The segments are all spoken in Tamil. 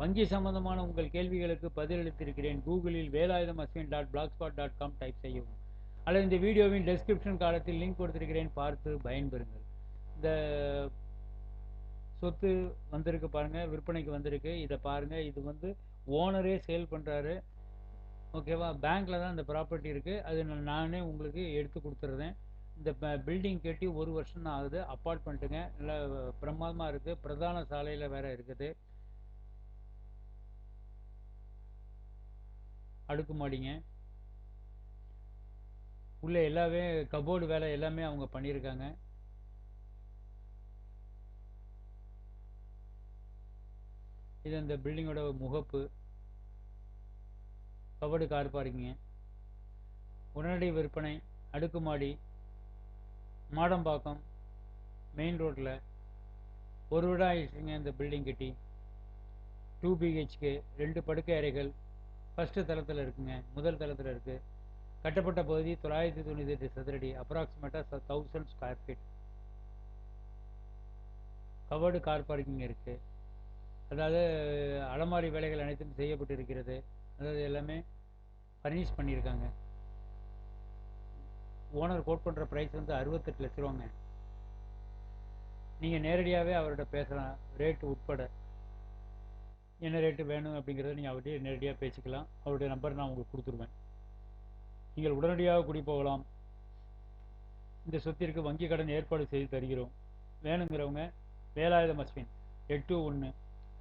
வங்கி சம்பந்தமான உங்கள் கேள்விகளுக்கு பதிலளித்திருக்கிறேன். கூகுளில் Velayudham Ashwin dot blogspot dot com type செய்யவும். அல்லது இந்த வீடியோவின் டெஸ்கிரிப்ஷன் காலத்தில் லிங்க் கொடுத்திருக்கிறேன். பார்த்து பயன்பெறுங்கள். இந்த சொத்து வந்திருக்கு பாருங்கள் விற்பனைக்கு வந்திருக்கு. இதை பாருங்கள் இது வந்து ஓனரே சேல் பண்ணுறாரு ஓகேவா பேங்க்கில் தான் இந்த ப்ராப்பர்ட்டி இருக்குது அது நானே உங்களுக்கு எடுத்து கொடுத்துட்றேன். இந்த பில்டிங் கட்டி ஒரு வருஷம் தான் ஆகுது. அப்பார்ட்மெண்ட்டுங்க நல்லா பிரமாதமாக இருக்குது பிரதான சாலையில் வேறு இருக்குது. அடுக்குமாடிங்க. உள்ளே எல்லாமே கபோர்டு வேலை எல்லாமே அவங்க பண்ணியிருக்காங்க. இது அந்த பில்டிங்கோட முகப்பு. கபோர்டு கார் பார்க்கிங்க உடனடி விற்பனை அடுக்குமாடி மாடம்பாக்கம் மெயின் ரோட்டில் ஒரு விட ஆயிடுச்சுங்க இந்த பில்டிங் கட்டி. டூ பிஹெச்கே ரெண்டு படுக்கை அறைகள். ஃபஸ்ட்டு தளத்தில் இருக்குங்க முதல் தளத்தில் இருக்குது கட்டப்பட்ட பகுதி தொள்ளாயிரத்தி தொண்ணூற்றி எட்டு சதுரடி அப்ராக்சிமேட்டாக thousand square feet covered car parking இருக்குது அதாவது அலமாரி வேலைகள் அனைத்தும் செய்யப்பட்டு இருக்கிறது அதாவது எல்லாமே ஃபர்னிஷ் பண்ணியிருக்காங்க. ஓனர் கோட் பண்ணுற ப்ரைஸ் வந்து அறுபத்தெட்டு லட்ச ரூபாங்க. நீங்கள் நேரடியாகவே அவர்கிட்ட பேசலாம் ரேட்டு உட்பட. என்ன ரேட்டு வேணும் அப்படிங்கிறத நீங்கள் அவர்கிட்ட நேரடியாக பேசிக்கலாம். அவருடைய நம்பர் நான் உங்களுக்கு கொடுத்துருவேன். நீங்கள் உடனடியாக குடி போகலாம். இந்த சொத்திற்கு வங்கி கடன் ஏற்பாடு செய்து தருகிறோம். வேணுங்கிறவங்க வேலாயுதம் அஸ்வின் எட்டு ஒன்று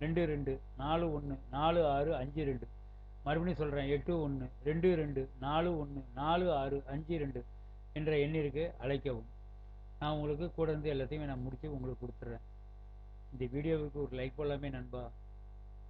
ரெண்டு ரெண்டு நாலு ஒன்று நாலு ஆறு அஞ்சு ரெண்டு. மறுபடியும் சொல்கிறேன் எட்டு ஒன்று ரெண்டு ரெண்டு நாலு ஒன்று நாலு ஆறு அஞ்சு ரெண்டு என்ற எண்ணிற்கு அழைக்கவும். நான் உங்களுக்கு கூட இருந்து எல்லாத்தையுமே நான் முடித்து உங்களுக்கு கொடுத்துட்றேன் இந்த வீடியோவுக்கு ஒரு லைக் போடலாமே நண்பா.